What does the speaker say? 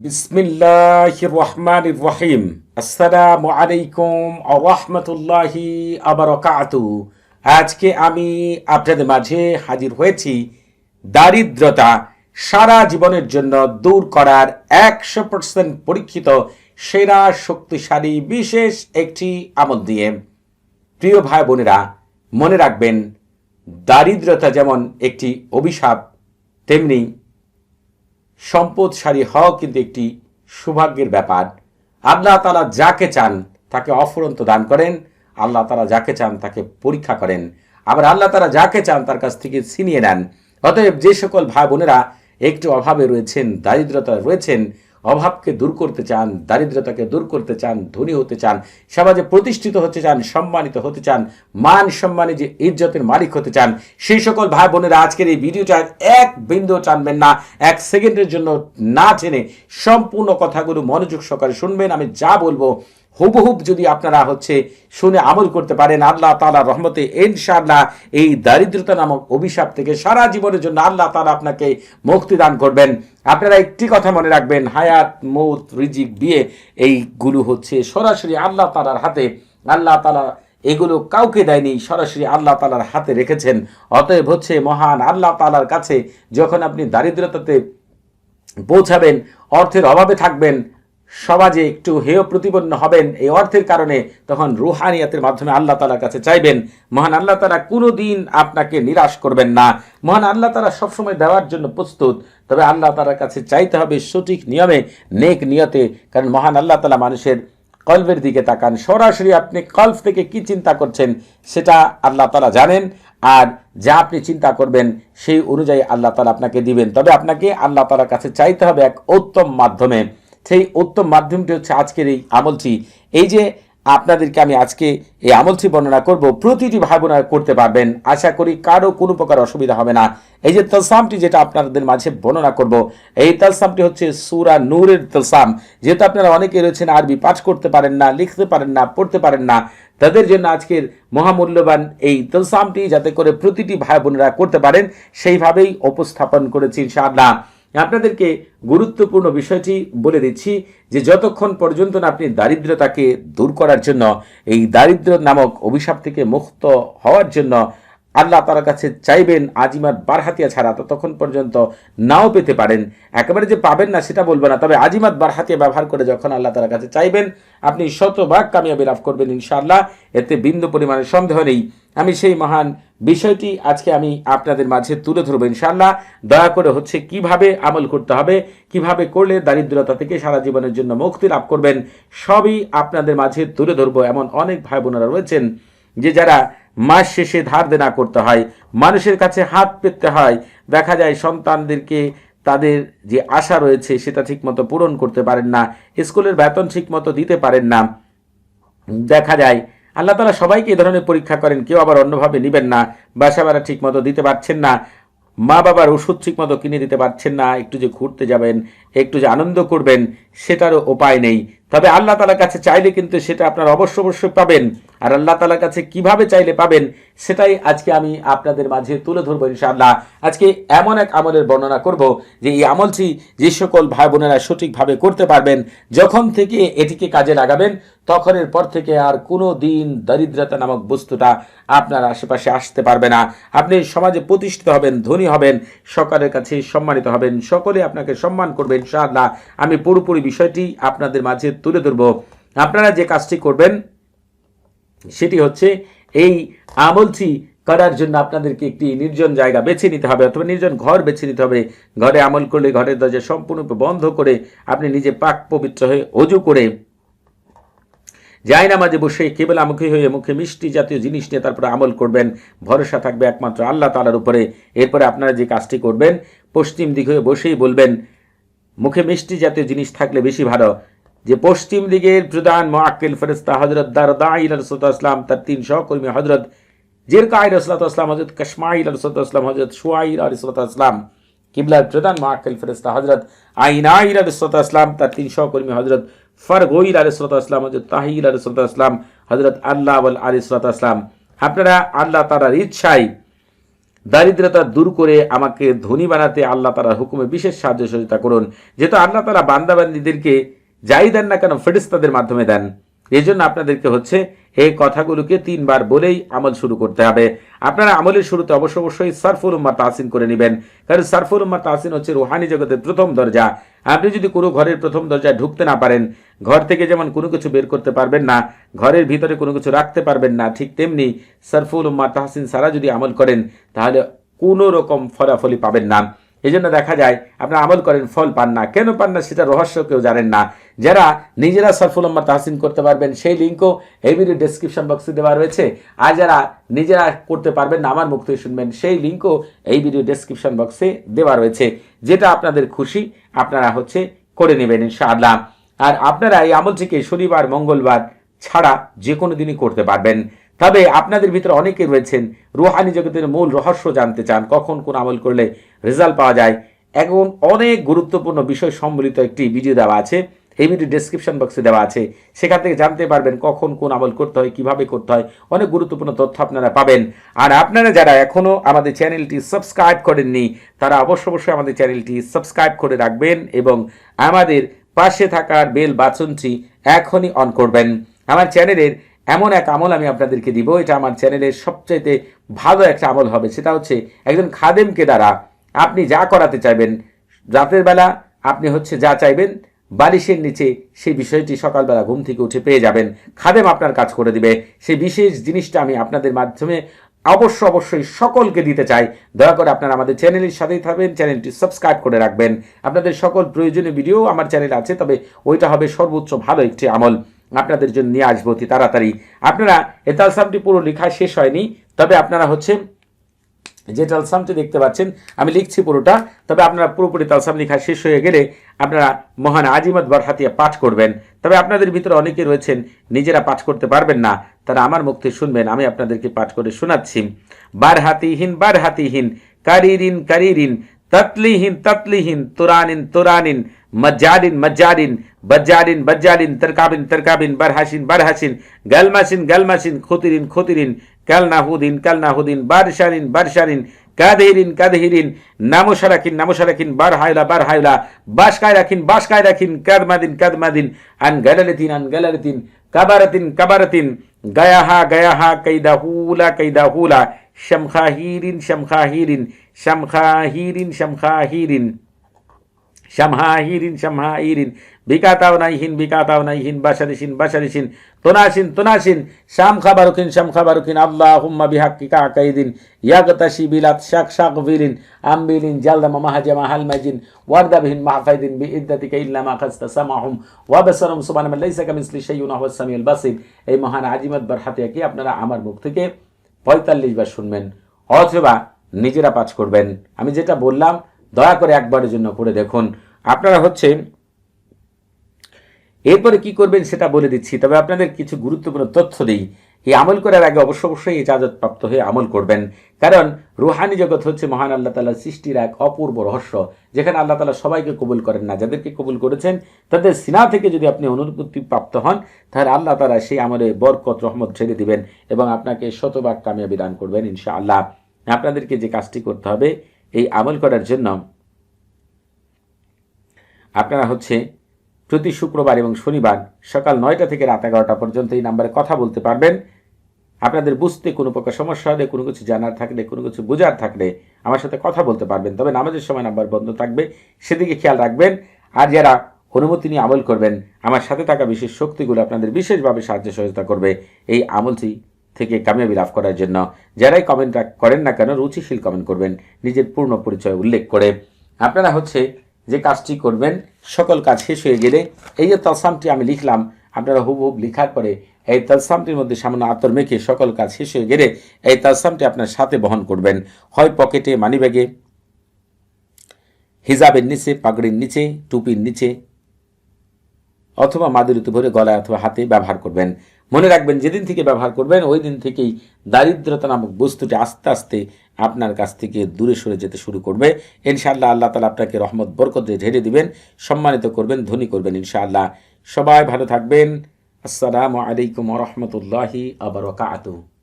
বিসমিল্লাহ রহমান রহিম আসসালামু আলাইকুম রহমতুল্লাহি আবরকাতু আজকে আমি আপনাদের মাঝে হাজির হয়েছি দারিদ্রতা সারা জীবনের জন্য দূর করার একশো পার্সেন্ট পরীক্ষিত, সেরা, শক্তিশালী, বিশেষ একটি আমল দিয়ে। প্রিয় ভাই বোনেরা, মনে রাখবেন, দারিদ্রতা যেমন একটি অভিশাপ, তেমনি সম্পদশালী হওয়া কিন্তু একটি সৌভাগ্যের ব্যাপার। আল্লাহ তালা যাকে চান তাকে অফুরন্ত দান করেন, আল্লাহ তালা যাকে চান তাকে পরীক্ষা করেন। আবার আল্লাহ তালা যাকে চান তার কাছ থেকে ছিনিয়ে নেন। অতএব যে সকল ভাই বোনেরা একটু অভাবে রয়েছেন দারিদ্রতা রয়েছেন অভাবকে দূর করতে চান, দারিদ্রতাকে দূর করতে চান, ধনী হতে চান, সমাজে প্রতিষ্ঠিত হতে চান, সম্মানিত হতে চান, মান সম্মানে যে ইজ্জতের মালিক হতে চান, সেই সকল ভাই বোনেরা আজকের এই ভিডিওটা এক বিন্দু টানবেন না, এক সেকেন্ডের জন্য না টেনে সম্পূর্ণ কথাগুলো মনোযোগ সহকারে শুনবেন। আমি যা বলব হুবহুব যদি আপনারা হচ্ছে শুনে আমল করতে পারেন, আল্লাহ তালা রহমতে ইনশাআল্লাহ এই দারিদ্রতা নামক অভিশাপ থেকে সারা জীবনের জন্য আল্লাহ তালা আপনাকে মুক্তি দান করবেন। আপনারা একটি কথা মনে রাখবেন, হায়াত, মৌত, রিজিক বিয়ে এইগুলো হচ্ছে সরাসরি আল্লাহ তালার হাতে। আল্লাহ তালা এগুলো কাউকে দেয়নি, সরাসরি আল্লাহ তালার হাতে রেখেছেন। অতএব হচ্ছে মহান আল্লাহ তালার কাছে যখন আপনি দারিদ্রতাতে পৌঁছাবেন, অর্থের অভাবে থাকবেন সমাজে একটু হেয় প্রতিপন্ন হবেন এই অর্থের কারণে তখন রুহানিয়াতের মাধ্যমে আল্লাহ তালার কাছে চাইবেন, মহান আল্লাহ তালা কোনো দিন আপনাকে নিরাশ করবেন না। মহান আল্লাহ তালা সবসময় দেওয়ার জন্য প্রস্তুত, তবে আল্লাহ তালার কাছে চাইতে হবে সঠিক নিয়মে নেক নিয়তে, কারণ মহান আল্লাহ তালা মানুষের কল্পের দিকে তাকান। সরাসরি আপনি কল্প থেকে কি চিন্তা করছেন সেটা আল্লাহ তালা জানেন, আর যা আপনি চিন্তা করবেন সেই অনুযায়ী আল্লাহ তালা আপনাকে দিবেন। তবে আপনাকে আল্লাহ তালার কাছে চাইতে হবে এক উত্তম মাধ্যমে। সেই উত্তম মাধ্যমটি হচ্ছে আজকের এই আমলটি। এই যে আপনাদেরকে আমি আজকে এই আমলটি বর্ণনা করব, প্রতিটি ভাই বোনেরা করতে পারবেন। আশা করি কারও কোনো প্রকার অসুবিধা হবে না। এই যে তলসামটি যেটা আপনাদের মাঝে বর্ণনা করব, এই তলসামটি হচ্ছে সুরা নূরের তলসাম। যেহেতু আপনারা অনেকে রয়েছেন আরবি পাঠ করতে পারেন না, লিখতে পারেন না, পড়তে পারেন না, তাদের জন্য আজকের মহামূল্যবান এই তলসামটি যাতে করে প্রতিটি ভাই বোনেরা করতে পারেন, সেইভাবেই উপস্থাপন করেছি ইনশাআল্লাহ। আপনাদেরকে গুরুত্বপূর্ণ বিষয়টি বলে দিচ্ছি যে যতক্ষণ পর্যন্ত না আপনি দারিদ্রতাকে দূর করার জন্য, এই দারিদ্র নামক অভিশাপ থেকে মুক্ত হওয়ার জন্য আল্লাহ তার কাছে চাইবেন আজিমাত বারহাতিয়া ছাড়া ততক্ষণ পর্যন্ত নাও পেতে পারেন। একেবারে যে পাবেন না সেটা বলব না, তবে আজিমাত বারহাতিয়া ব্যবহার করে যখন আল্লাহ তার কাছে চাইবেন, আপনি শতভাগ কামিয়াবি লাভ করবেন ইনশাআল্লাহ। এতে বিন্দু পরিমাণের সন্দেহ নেই। আমি সেই মহান বিষয়টি আজকে আমি আপনাদের মাঝে তুলে ধরবো ইনশাআল্লাহ। দয়া করে হচ্ছে কীভাবে আমল করতে হবে, কীভাবে করলে দারিদ্রতা থেকে সারা জীবনের জন্য মুক্তি লাভ করবেন, সবই আপনাদের মাঝে তুলে ধরবো। এমন অনেক ভাই বোনেরা রয়েছেন যে যারা মাস শেষে ধার দেনা করতে হয়, মানুষের কাছে হাত পেতে হয়। দেখা যায় সন্তানদেরকে তাদের যে আশা রয়েছে সেটা ঠিকমতো পূরণ করতে পারেন না, স্কুলের বেতন ঠিকমতো দিতে পারেন না। দেখা যায় আল্লাহ তালা সবাইকে এ ধরনের পরীক্ষা করেন, কেউ আবার অন্যভাবে নেবেন না বাসা ভাড়া ঠিক মতো দিতে পারছেন না মা বাবার ওষুধ ঠিক মতো কিনে দিতে পারছেন না, একটু যে ঘুরতে যাবেন, একটু যে আনন্দ করবেন, সেটারও উপায় নেই। তবে আল্লাহ তালার কাছে চাইলে কিন্তু সেটা আপনার অবশ্য অবশ্যই পাবেন। আর আল্লাহ তালার কাছে কীভাবে চাইলে পাবেন, সেটাই আজকে আমি আপনাদের মাঝে তুলে ধরবো ইনশাআল্লাহ। আজকে এমন এক আমলের বর্ণনা করব যে এই আমলটি যে সকল ভাই বোনেরা সঠিকভাবে করতে পারবেন, যখন থেকে এটিকে কাজে লাগাবেন, তখনের পর থেকে আর কোনো দিন দারিদ্রতা নামক বস্তুটা আপনার আশেপাশে আসতে পারবে না। আপনি সমাজে প্রতিষ্ঠিত হবেন, ধনী হবেন, সকলের কাছে সম্মানিত হবেন, সকলে আপনাকে সম্মান করবেন ইনশাআল্লাহ। আমি পুরোপুরি বিষয়টি আপনাদের মাঝে তুলে ধরব। আপনারা যে কাজটি করবেন, সেটি হচ্ছে এই আমলটি করার জন্য আপনাদেরকে একটি নির্জন জায়গা বেছে নিতে হবে অথবা নির্জন ঘর বেছে নিতে হবে। ঘরে আমল করলে ঘরের দরজা সম্পূর্ণরূপে বন্ধ করে আপনি নিজে পাক পবিত্র হয়ে অজু করে যাই না মাঝে বসে কেবলামুখী হয়ে মুখে মিষ্টি জাতীয় জিনিস নিয়ে তারপরে আমল করবেন। ভরসা থাকবে একমাত্র আল্লাহ তালার উপরে। এরপরে আপনারা যে কাজটি করবেন, পশ্চিম দিক হয়ে বসেই বলবেন, মুখে মিষ্টি জাতীয় জিনিস থাকলে বেশি ভালো। যে পশ্চিম দিকের প্রধান মোয়াক্কিল ফেরেস্তা হজরত দারদাইল রসুলাম তার তিন সহকর্মী হজরত জিরকাই রসলাতাম হজরত কশমাইল রসুলাম হজরত সুয়াইল রসুলাতাম কিবলার প্রধান মোয়াক্কিল ফেরেস্তা হজরত আইনাইল রসুলাতাম তার তিন সহকর্মী হজরত ফরগোইল আলিসাল্লাম হজরত তাহিল আলিসাল্লাম হজরত আল্লাহ আলিসাল্লাম আপনারা আল্লাহ তালার ইচ্ছায় দারিদ্রতা দূর করে আমাকে ধনী বানাতে আল্লাহ তালার হুকুমে বিশেষ সাহায্য সহযোগিতা করুন। যেহেতু আল্লাহ তালা বান্দাবান্দিদেরকে যাই দেন না কেন ফেরিস্তাদের মাধ্যমে দেন। এই জন্য আপনাদেরকে হচ্ছে এই কথাগুলোকে তিনবার বলেই আমল শুরু করতে হবে। আপনারা আমলের শুরুতে অবশ্য অবশ্যই সারফুল উম্মা তাহসিন করে নেবেন, কারণ সারফুল উম্মা তাহসিন হচ্ছে রুহানি জগতের প্রথম দরজা। আপনি যদি কোনো ঘরের প্রথম দরজায় ঢুকতে না পারেন, ঘর থেকে যেমন কোনো কিছু বের করতে পারবেন না, ঘরের ভিতরে কোনো কিছু রাখতে পারবেন না, ঠিক তেমনি সারফুল উম্মা তাহসিন সারা যদি আমল করেন, তাহলে কোনো রকম ফলাফলি পাবেন না। এই জন্য দেখা যায়, আপনারা আমল করেন, ফল পান না। কেন পান না সেটা রহস্য, কেউ জানেন না। যারা নিজেরা সরফুল আম্মা তাহসিন করতে পারবেন, সেই লিঙ্কও এই ভিডিও ডেসক্রিপশন বক্সে দেওয়া রয়েছে। আর যারা নিজেরা করতে পারবেন না, আমার থেকে শুনবেন, সেই লিঙ্কও এই ভিডিও ডেসক্রিপশন বক্সে দেওয়া রয়েছে। যেটা আপনাদের খুশি, আপনারা হচ্ছে করে নেবেন, ইনশাআল্লাহ। আর আপনারা এই আমলটিকে শনিবার, মঙ্গলবার ছাড়া যে কোনো দিনই করতে পারবেন। তবে আপনাদের ভিতরে অনেকে রয়েছেন, রুহানি জগতের মূল রহস্য জানতে চান, কখন কোন আমল করলে রেজাল্ট পাওয়া যায়। এখন অনেক গুরুত্বপূর্ণ বিষয় সম্বলিত একটি ভিডিও দেওয়া আছে, এই ভিডিও ডেসক্রিপশন বক্সে দেওয়া আছে। সেখান থেকে জানতে পারবেন কখন কোন আমল করতে হয়, কীভাবে করতে হয়, অনেক গুরুত্বপূর্ণ তথ্য আপনারা পাবেন। আর আপনারা যারা এখনও আমাদের চ্যানেলটি সাবস্ক্রাইব করেননি, তারা অবশ্য অবশ্যই আমাদের চ্যানেলটি সাবস্ক্রাইব করে রাখবেন এবং আমাদের পাশে থাকার বেল বাচনটি এখনই অন করবেন। আমার চ্যানেলের এমন এক আমল আমি আপনাদেরকে দিব, এটা আমার চ্যানেলের সবচাইতে ভালো একটা আমল হবে, সেটা হচ্ছে একজন খাদেমকে দ্বারা আপনি যা করাতে চাইবেন, রাতের বেলা আপনি হচ্ছে যা চাইবেন, বালিশের নিচে সেই বিষয়টি সকালবেলা ঘুম থেকে উঠে পেয়ে যাবেন। খাদেম আপনার কাজ করে দিবে। সেই বিশেষ জিনিসটা আমি আপনাদের মাধ্যমে অবশ্য অবশ্যই সকলকে দিতে চাই। দয়া করে আপনারা আমাদের চ্যানেলের সাথেই থাকবেন, চ্যানেলটি সাবস্ক্রাইব করে রাখবেন। আপনাদের সকল প্রয়োজনীয় ভিডিও আমার চ্যানেল আছে, তবে ওইটা হবে সর্বোচ্চ ভালো একটি আমল। আপনাদের জন্য নিয়ে আসব অতি তাড়াতাড়ি। আপনারা এ তালসামটি পুরো লেখা শেষ হয়নি, তবে আপনারা হচ্ছে যে তালসামটি দেখতে পাচ্ছেন, আমি লিখছি পুরোটা, তবে আপনারা পুরোপুরি তালসাম লেখা শেষ হয়ে গেলে আপনারা মহান আজিমত বরহাতিয়া পাঠ করবেন। তবে আপনাদের ভিতরে অনেকে রয়েছেন, নিজেরা পাঠ করতে পারবেন না, তারা আমার থেকে শুনবেন, আমি আপনাদেরকে পাঠ করে শোনাচ্ছি। বারহাতিহীন বারহাতিহীন, কারিরিন কারিরিন ততলিহীন ততলিহীন তুরানিন তুরানিন মজ্জারিন মজ্জারিন বজ্জারিন বজ্জারিন তরকাবিন তরকাবিন বারহাসিন বারহাসিন গালমাসিন গালমাসিন খুতিরিন খুতিরিন কালনাহুদিন কালনাহুদিন বারশারিন বারশারিন কাদেহিরিন কাদেহিরিন নামোশারাকিন নামোশারাকিন বার হাইলা বার হাইলা বাসকায় রাখিন বাসকায় রাখিন কাদমাদিন কাদমাদিন আন গালালিতিন আন গালালিতিন কাবারাতিন কাবারাতিন গায়াহা গায়াহা কৈদাহুলা কৈদাহুলা শামখাহিরিন শামখাহিরিন শামখাহিরিন শামখাহিরিন। শামহাহিরিন শামহাহিরিন বিকাতাও নাইহিন বিকাতাও নাইহিন বাসারিসিন বাসারিসিন তোনাসিন তোনাসিন শাম খাবারুকিন শাম খাবারুকিন আল্লাহ হুম্মা বিহাক্কি কাকাইদিন ইয়াগতাশি বিলাত শাক শাক বিরিন আমবিলিন, জালদামা মাহাজামা হালমাজিন ওয়ারদাবিহিন মাহফাইদিন বিইদ্দাতিকা ইল্লা মা খাস্তা সামাহুম। ওয়া বাসারুম সুবহানা মান লাইসা কামিসলি শাইউন ওয়া সামিউল বাসির। এই মহান আজিমত বরহাতিয়াকে আপনারা আমার মুখ থেকে পঁয়তাল্লিশ বার শুনবেন। অথবা নিজেরা পাঠ করবেন। আমি যেটা বললাম, দয়া করে একবারের জন্য পড়ে দেখুন। আপনারা হচ্ছে এরপরে কি করবেন সেটা বলে দিচ্ছি। তবে আপনাদের কিছু গুরুত্বপূর্ণ তথ্য দিই। এই আমল করার আগে অবশ্য অবশ্যই ইজাজত প্রাপ্ত হয়ে আমল করবেন। কারণ রুহানি জগৎ হচ্ছে মহান আল্লাহ তালার সৃষ্টির এক অপূর্ব রহস্য, যেখানে আল্লাহ তালা সবাইকে কবুল করেন না। যাদেরকে কবুল করেছেন, তাদের সিনা থেকে যদি আপনি অনুভূতি প্রাপ্ত হন, তাহলে আল্লাহ তালা সেই আমলে বরকত, রহমত ছেড়ে দিবেন এবং আপনাকে শতভাগ কামিয়াবি দান করবেন ইনশা আল্লাহ আপনাদেরকে যে কাজটি করতে হবে, এই আমল করার জন্য আপনারা হচ্ছে প্রতি শুক্রবার এবং শনিবার সকাল নয়টা থেকে রাত এগারোটা পর্যন্ত এই নাম্বারে কথা বলতে পারবেন। আপনাদের বুঝতে কোনো প্রকার সমস্যা হলে, কোনো কিছু জানার থাকলে, কোনো কিছু বোঝার থাকলে আমার সাথে কথা বলতে পারবেন। তবে নামাজের সময় নাম্বার বন্ধ থাকবে, সেদিকে খেয়াল রাখবেন। আর যারা অনুমতি নিয়ে আমল করবেন, আমার সাথে থাকা বিশেষ শক্তিগুলো আপনাদের বিশেষভাবে সাহায্য সহযোগিতা করবে। এই আমলটি থেকে কামিয়াবি লাভ করার জন্য। যারাই কমেন্ট করেন না কেন, রুচিশীল কমেন্ট করবেন, নিজের পূর্ণ পরিচয় উল্লেখ করে। আপনারা হচ্ছে যে কাজটি করবেন, সকল কাজ শেষ হয়ে গেলে, এই যে তলসামটি আমি লিখলাম, আপনারা হুবহুব লিখার পরে এই তালসামটির মধ্যে সামান্য আতর মেখে সকল কাজ শেষ হয়ে গেলে, এই তালসামটি আপনার সাথে বহন করবেন। হয় পকেটে মানিব্যাগে, হিজাবের নিচে, পাগড়ির নিচে, টুপির নিচে, অথবা মাদুরিতে ভরে গলায় অথবা হাতে ব্যবহার করবেন। মনে রাখবেন, যেদিন থেকে ব্যবহার করবেন, ওই দিন থেকেই দারিদ্রতা নামক বস্তুটি আস্তে আস্তে আপনার কাছ থেকে দূরে সরে যেতে শুরু করবে। ইনশাআল্লাহ আল্লাহ তালা আপনাকে রহমত, বরকত দিয়ে ঢেড়ে দিবেন, সম্মানিত করবেন, ধনী করবেন ইনশাআল্লাহ। সবাই ভালো থাকবেন। আসসালামু আলাইকুম রহমতুল্লাহি আবরকাত